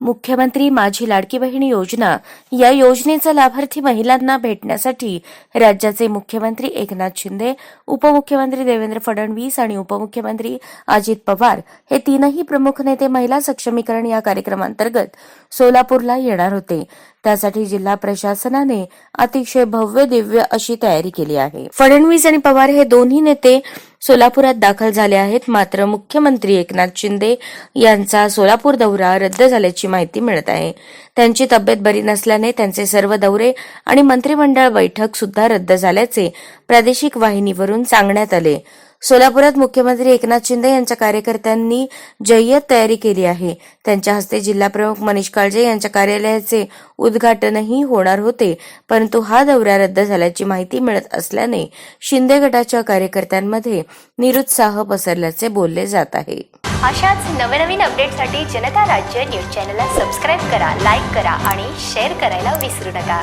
मुख्यमंत्री माझी लाडकी बहीण योजना या योजनेचा लाभार्थी महिलांना भेटण्यासाठी राज्याचे मुख्यमंत्री एकनाथ शिंदे उपमुख्यमंत्री देवेंद्र फडणवीस आणि उपमुख्यमंत्री अजित पवार हे तीनही प्रमुख नेते महिला सक्षमीकरण या कार्यक्रमांतर्गत सोलापूरला येणार होते. त्यासाठी जिल्हा प्रशासनाने अतिशय भव्य दिव्य अशी तयारी केली आहे. फडणवीस आणि पवार हे दोन्ही नेते सोलापुरात दाखल झाले आहेत. मात्र मुख्यमंत्री एकनाथ शिंदे यांचा सोलापूर दौरा रद्द झाल्याची माहिती मिळत आहे. त्यांची तब्येत बरी नसल्याने त्यांचे सर्व दौरे आणि मंत्रिमंडळ बैठक सुद्धा रद्द झाल्याचे प्रादेशिक वाहिनीवरून सांगण्यात आले. सोलापुरात मुख्यमंत्री एकनाथ शिंदे यांच्या कार्यकर्त्यांनी जय्यत तयारी केली आहे. त्यांच्या हस्ते जिल्हाप्रमुख मनीष काळजे यांच्या कार्यालयाचे उद्घाटनही होणार होते परंतु हा दौरा रद्द झाल्याची माहिती मिळत असल्याने शिंदे गटाच्या कार्यकर्त्यांमध्ये निरुत्साह पसरल्याचे बोलले जात आहे. अशाच नवनवीन अपडेटसाठी जनता राज्य न्यूज चॅनलला सबस्क्राईब करा लाईक करा आणि शेअर करायला विसरू नका.